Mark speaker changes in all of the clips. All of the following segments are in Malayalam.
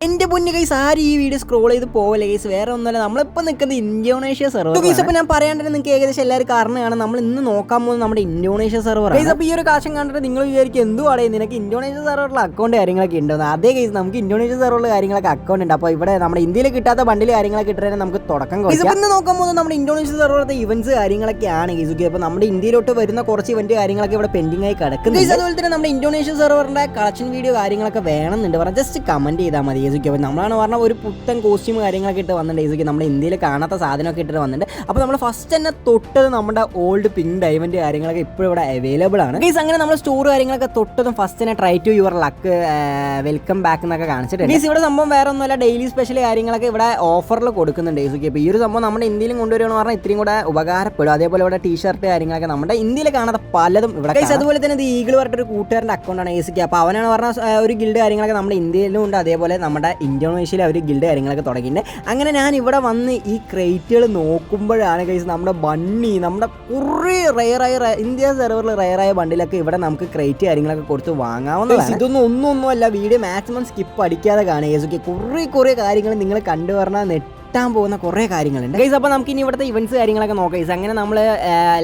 Speaker 1: എന്റെ പൊന്നു കൈസ് ആരും ഈ വീഡിയോ സ്ക്രോൾ ചെയ്ത് പോവല്ലേ കൈസ് വേറെ ഒന്നുമല്ല നമ്മളിപ്പോൾ നിൽക്കുന്നത് ഇന്തോനേഷ്യ സെർവർ കേസ് അപ്പോൾ ഞാൻ പറയാണ്ട് നിങ്ങൾക്ക് ഏകദേശം എല്ലാവരും കാരണമാണ് നമ്മൾ ഇന്ന് നോക്കാൻ പോകുന്നത് നമ്മുടെ ഇന്തോനേഷ്യ സെർവർ കേസ് അപ്പോൾ ഈ ഒരു കാശം കണ്ടിട്ട് നിങ്ങൾ വിചാരിക്കും എന്തുവാടേ നിനക്ക് ഇന്തോനേഷ്യ സെർവറിൽ അക്കൗണ്ട് കാര്യങ്ങളൊക്കെ ഉണ്ടെന്ന് അതേ കേസ് നമുക്ക് ഇന്തോനേഷ്യ സെർവറിൽ കാര്യങ്ങളൊക്കെ അക്കൗണ്ട് ഉണ്ട്. അപ്പോൾ ഇവിടെ നമ്മുടെ ഇന്ത്യയിൽ കിട്ടാത്ത ബണ്ടിൽ കാര്യങ്ങളൊക്കെ ഇട്ടാൽ നമുക്ക് തുടക്കം കൊടുക്കാം ഇന്ന് നോക്കാൻ പോകുന്നത് നമ്മുടെ ഇന്തോനേഷ്യ സെർവറിലെ ഇവന്റ്സ് കാര്യങ്ങളൊക്കെ കാര്യങ്ങളൊക്കെയാണ് കേസ് അപ്പോൾ നമ്മുടെ ഇന്ത്യയിലോട്ട് വരുന്ന കുറച്ച് ഇവന്റ് കാര്യങ്ങളൊക്കെ ഇവിടെ പെൻഡിംഗ് ആയി കിടക്കുന്നു അതുപോലെ തന്നെ നമ്മുടെ ഇന്തോനേഷ്യ സെർവറിന്റെ കളക്ഷൻ വീഡിയോ കാര്യങ്ങളൊക്കെ വേണമെന്നുണ്ട്. പറഞ്ഞാൽ ജസ്റ്റ് കമന്റ് ചെയ്താൽ മതി. യേസുക്ക് അപ്പോൾ നമ്മളാണ് പറഞ്ഞ ഒരു പുത്തൻ കോസ്റ്റ്യൂം കാര്യങ്ങളൊക്കെ ഇട്ട് വന്നിട്ടുണ്ട് യേസുക്ക് നമ്മുടെ ഇന്ത്യയിൽ കാണാത്ത സാധനമൊക്കെ ഇട്ടിട്ട് വന്നിട്ടുണ്ട്. അപ്പോൾ നമ്മൾ ഫസ്റ്റ് തന്നെ തൊട്ടത് നമ്മുടെ ഓൾഡ് പിങ്ക് ഡയമണ്ട് കാര്യങ്ങളൊക്കെ ഇപ്പോഴും ഇവിടെ അവൈലബിൾ ആണ്. ഗീസ് അങ്ങനെ നമ്മൾ സ്റ്റോർ കാര്യങ്ങളൊക്കെ തൊട്ടതും ഫസ്റ്റ് തന്നെ try to your luck welcome back എന്നൊക്കെ കാണിച്ചിട്ടുണ്ട്. ഗീസ് ഇവിടെ സംഭവം വേറെ ഒന്നുമല്ല. ഡെയിലി സ്പെഷ്യൽ കാര്യങ്ങളൊക്കെ ഇവിടെ ഓഫറിൽ കൊടുക്കുന്നുണ്ട് യേസുക്ക് അപ്പോൾ ഈ ഒരു സംഭവം നമ്മുടെ ഇന്ത്യയിലും കൊണ്ടുവരികയെന്ന് പറഞ്ഞാൽ ഇത്രയും കൂടെ ഉപകാരപ്പെടും. അതേപോലെ ഇവിടെ ടീഷർട്ട് കാര്യങ്ങളൊക്കെ നമ്മുടെ ഇന്ത്യയിൽ കാണാത്ത പലതും ഇവിടെ ഗൈസ് അതുപോലെ തന്നെ ഇത് ഈഗിൾ പറഞ്ഞിട്ട് ഒരു കൂട്ടുകാരന്റെ അക്കൗണ്ടാണ് ഏസിക്ക് അപ്പോൾ അവനാണ് പറഞ്ഞ ഒരു ഗിൽഡ് കാര്യങ്ങളൊക്കെ നമ്മുടെ ഇന്ത്യയിലും ഉണ്ട്. അതേപോലെ നമ്മുടെ ഇന്തോനേഷ്യയിൽ അവർ ഗിൽഡ് കാര്യങ്ങളൊക്കെ തുടങ്ങിയിട്ടുണ്ട്. അങ്ങനെ ഞാൻ ഇവിടെ വന്ന് ഈ ക്രേറ്റുകൾ നോക്കുമ്പോഴാണ് ഗൈസ് നമ്മുടെ ബണ്ണി നമ്മുടെ കുറേ റയറായ ഇന്ത്യ സെർവറിൽ റയറായ ബണ്ടിലൊക്കെ ഇവിടെ നമുക്ക് ക്രേറ്റ് കാര്യങ്ങളൊക്കെ കൊടുത്ത് വാങ്ങാവുന്നതാണ്. ഇതൊന്നും ഒന്നും ഒന്നും അല്ല വീഡിയോ മാക്സിമം സ്കിപ്പ് അടിക്കാതെ കാണുക കുറേ കുറേ കാര്യങ്ങൾ നിങ്ങൾ കണ്ടു കണ്ടുവരണ നെട്ടാൻ പോകുന്ന കുറേ കാര്യങ്ങളുണ്ട്. ഗൈസ് അപ്പോൾ നമുക്ക് ഇനി ഇവിടുത്തെ ഇവന്റ്സ് കാര്യങ്ങളൊക്കെ നോക്കാം. ഗൈസ് അങ്ങനെ നമ്മൾ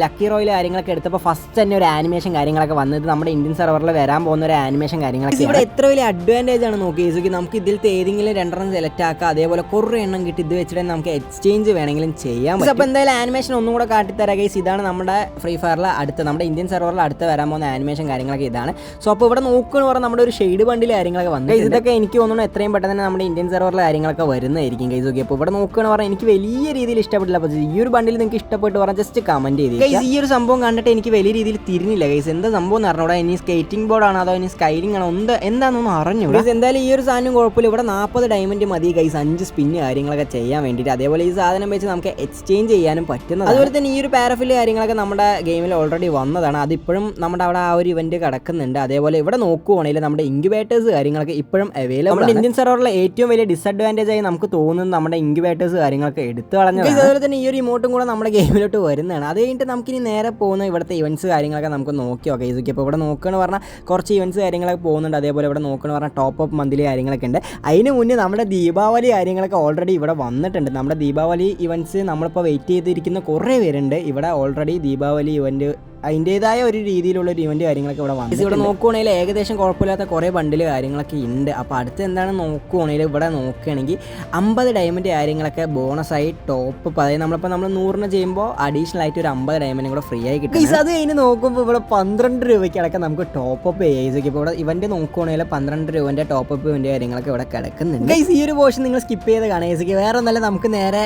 Speaker 1: ലക്കി റോയിൽ കാര്യങ്ങളൊക്കെ എടുത്തപ്പോൾ ഫസ്റ്റ് തന്നെ ഒരു ആനിമേഷൻ കാര്യങ്ങളൊക്കെ വന്നത് നമ്മുടെ ഇന്ത്യൻ സെർവറിൽ വരാൻ പോകുന്ന ഒരു ആനിമേഷൻ കാര്യങ്ങളൊക്കെ ഇവിടെ എത്ര വലിയ അഡ്വാന്റേജ് ആണ് നോക്കി ഗൈസ് നമുക്ക് ഇതിലത്തെ ഏതെങ്കിലും രണ്ടെണ്ണം സെലക്ട് ആക്കുക അതേപോലെ കുറേ എണ്ണം കിട്ടി ഇത് വെച്ചിട്ട് നമുക്ക് എക്സ്ചേഞ്ച് വേണമെങ്കിലും ചെയ്യാം അപ്പോൾ എന്തായാലും ആനിമേഷൻ ഒന്നും കൂടെ കാട്ടിത്തരാം ഗൈസ് ഇതാണ് നമ്മുടെ ഫ്രീ ഫയറിൽ അടുത്ത നമ്മുടെ ഇന്ത്യൻ സെർവറിൽ അടുത്ത് വരാൻ പോകുന്ന ആനിമേഷൻ കാര്യങ്ങളൊക്കെ ഇതാണ്. സോ അപ്പോൾ ഇവിടെ നോക്കുകയെന്ന് പറഞ്ഞാൽ നമ്മുടെ ഒരു ഷെയ്ഡ് ബണ്ടിൽ കാര്യങ്ങളൊക്കെ വന്നു ഗൈസ് ഇതൊക്കെ എനിക്ക് തോന്നുന്നു എത്രയും പെട്ടെന്ന് തന്നെ നമ്മുടെ ഇന്ത്യൻ സെർവറിൽ കാര്യങ്ങളൊക്കെ വരുന്നതായിരിക്കും ഗൈസ് ഓക്കെ അപ്പോൾ ഇവിടെ നോക്കുകയെന്ന് പറഞ്ഞാൽ എനിക്ക് വലിയ രീതിയിൽ ഇഷ്ടപ്പെട്ടില്ല. അപ്പോൾ ഈ ഒരു ബണ്ടിൽ നിങ്ങൾക്ക് ഇഷ്ടപ്പെട്ട് പറഞ്ഞാൽ ജസ്റ്റ് കമന്റ് ചെയ്ത് ഗൈസ് ഈ ഒരു സംഭവം കണ്ടിട്ട് എനിക്ക് വലിയ രീതിയിൽ തിരിഞ്ഞില്ല. ഗൈസ് എന്താ സംഭവം എന്ന് പറഞ്ഞാൽ ഇനി സ്കേറ്റിംഗ് ബോർഡാണോ അതോ ഇനി സ്കൈലിംഗ് ആണോ? എന്താ എന്താണെന്നൊന്നും അറിഞ്ഞു ഗൈസ് എന്തായാലും ഈ ഒരു സാധനം കുഴപ്പമില്ല. ഇവിടെ നാൽപ്പത് ഡയമണ്ട് മതി ഗൈസ് അഞ്ച് സ്പിന്ന് കാര്യങ്ങളൊക്കെ ചെയ്യാൻ വേണ്ടിയിട്ട്. അതേപോലെ ഈ സാധനം വെച്ച് നമുക്ക് എക്സ്ചേഞ്ച് ചെയ്യാനും പറ്റുന്നത് അതുപോലെ തന്നെ ഈ ഒരു പാരഫിൽ കാര്യങ്ങളൊക്കെ നമ്മുടെ ഗെയിമിൽ ഓൾറെഡി വന്നതാണ്. അതിപ്പോഴും നമ്മുടെ അവിടെ ആ ഒരു ഇവന്റ് കിടക്കുന്നുണ്ട്. അതേപോലെ ഇവിടെ നോക്കുവാണെങ്കിൽ നമ്മുടെ ഇൻക്യുബേറ്റേഴ്സ് കാര്യങ്ങളൊക്കെ ഇപ്പോഴും അവൈലബിൾ നമ്മുടെ ഇന്ത്യൻ സെർവറിലെ ഏറ്റവും വലിയ ഡിസഡ്വാന്റേജ് ആയി നമുക്ക് തോന്നുന്നത് നമ്മുടെ ഇൻക്യുബേറ്റേഴ്സ് കാര്യങ്ങളൊക്കെ എടുത്തു കളഞ്ഞു അതുപോലെ തന്നെ ഈ ഒരു ഇമോട്ടും കൂടെ നമ്മുടെ ഗെയിമിലോട്ട് വരുന്നതാണ്. അത് കഴിഞ്ഞിട്ട് നമുക്കിനി നേരെ പോകുന്ന ഇവിടുത്തെ ഇവന്റ്സ് കാര്യങ്ങളൊക്കെ നമുക്ക് നോക്കി നോക്കാം. ഇതൊക്കെ ഇപ്പോൾ ഇവിടെ നോക്കുകയെന്ന് പറഞ്ഞാൽ കുറച്ച് ഇവന്റ്സ് കാര്യങ്ങളൊക്കെ പോകുന്നുണ്ട്. അതേപോലെ ഇവിടെ നോക്കുകയെന്ന് പറഞ്ഞാൽ ടോപ്പ് അപ്പ് മന്ത്ലി കാര്യങ്ങളൊക്കെ ഉണ്ട്. അതിന് മുന്നേ നമ്മുടെ ദീപാവലി കാര്യങ്ങളൊക്കെ ഓൾറെഡി ഇവിടെ വന്നിട്ടുണ്ട്. നമ്മുടെ ദീപാവലി ഇവന്റ്സ് നമ്മളിപ്പോൾ വെയിറ്റ് ചെയ്തിരിക്കുന്ന കുറേ പേരുണ്ട്. ഇവിടെ ഓൾറെഡി ദീപാവലി ഇവന്റ് അതിന്റെതായ ഒരു രീതിയിലുള്ള ഒരു ഇവന്റ് കാര്യങ്ങളൊക്കെ ഇവിടെ വന്നു ഇവിടെ നോക്കുവാണെങ്കിൽ ഏകദേശം കുഴപ്പമില്ലാത്ത കുറേ ബണ്ടിൽ കാര്യങ്ങളൊക്കെ ഉണ്ട്. അപ്പോൾ അടുത്ത് എന്താണ് നോക്കുവാണെങ്കിൽ ഇവിടെ നോക്കുകയാണെങ്കിൽ അമ്പത് ഡയമണ്ട് കാര്യങ്ങളൊക്കെ ബോണസായി ടോപ്പ് അതായത് നമ്മളിപ്പോൾ നമ്മൾ നൂറിന് ചെയ്യുമ്പോൾ അഡീഷണൽ ആയിട്ട് ഒരു അമ്പത് ഡയമണ്ടും കൂടെ ഫ്രീ ആയി കിട്ടും. അത് കഴിഞ്ഞ് നോക്കുമ്പോൾ ഇവിടെ പന്ത്രണ്ട് രൂപയ്ക്കടക്കം നമുക്ക് ടോപ്പ് അപ്പ് ചെയ്ത് ഇപ്പോൾ ഇവിടെ ഇവന്റ് നോക്കുവാണെങ്കിൽ പന്ത്രണ്ട് രൂപന്റെ ടോപ്പ് അപ്പ് ഇവന്റ് കാര്യങ്ങളൊക്കെ ഇവിടെ കിടക്കുന്നുണ്ട്. ഈ ഒരു പോർഷൻ നിങ്ങൾ സ്കിപ്പ് ചെയ്ത് കാണാം വേറെ ഒന്നല്ല നമുക്ക് നേരെ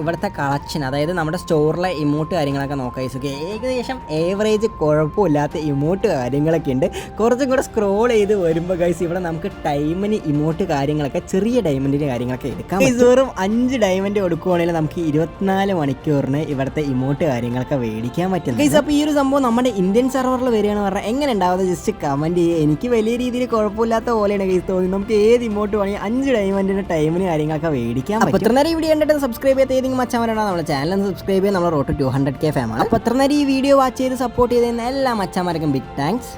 Speaker 1: ഇവിടുത്തെ കളക്ഷൻ അതായത് നമ്മുടെ സ്റ്റോറിലെ ഇമോട്ട് കാര്യങ്ങളൊക്കെ നോക്കാം. ഏകദേശം ഏവറേജ് കുഴപ്പമില്ലാത്ത ഇമോട്ട് കാര്യങ്ങളൊക്കെ ഉണ്ട്. കുറച്ചും കൂടെ സ്ക്രോൾ ചെയ്ത് വരുമ്പോൾ ഗൈസ് ഇവിടെ നമുക്ക് ടൈമിന് ഇമോട്ട് കാര്യങ്ങളൊക്കെ ചെറിയ ഡയമണ്ടിന്റെ കാര്യങ്ങളൊക്കെ എടുക്കാം വെറും അഞ്ച് ഡയമണ്ട് കൊടുക്കുവാണെങ്കിൽ നമുക്ക് ഇരുപത്തിനാല് മണിക്കൂറിന് ഇവിടുത്തെ ഇമോട്ട് കാര്യങ്ങളൊക്കെ മേടിക്കാൻ പറ്റും ഗൈസ് അപ്പോൾ ഈ ഒരു സംഭവം നമ്മുടെ ഇന്ത്യൻ സെർവറിൽ വരികയാണെന്ന് പറഞ്ഞാൽ എങ്ങനെ ഉണ്ടാവുന്നത്? ജസ്റ്റ് കമന്റ് ചെയ്യുക എനിക്ക് വലിയ രീതിയിൽ കുഴപ്പമില്ലാത്ത പോലെയാണ് ഗൈസ് തോന്നി നമുക്ക് ഏത് ഇമോട്ട് വേണമെങ്കിൽ അഞ്ച് ഡയമണ്ടിന്റെ ടൈമിന് കാര്യങ്ങളൊക്കെ മേടിക്കാം അപ്പോൾ ഇത്ര നേരം ഈ വീഡിയോ കണ്ടിട്ട് സബ്സ്ക്രൈബ് ചെയ്ത് ഏതെങ്കിലും മച്ചാമാരാണ് നമ്മുടെ ചാനൽ സബ്സ്ക്രൈബ് ചെയ്യാൻ നമ്മൾ റോട്ട് ടു ഹൺഡ്രഡ് കെ ഫാമാണ് അപ്പോൾ ഇത്ര നേരം ഈ വീഡിയോ വാച്ച് ചെയ്ത് സപ്പോർട്ട് ചെയ്തതിന് എല്ലാ മച്ചാമാർക്കും ബിഗ് താങ്ക്സ്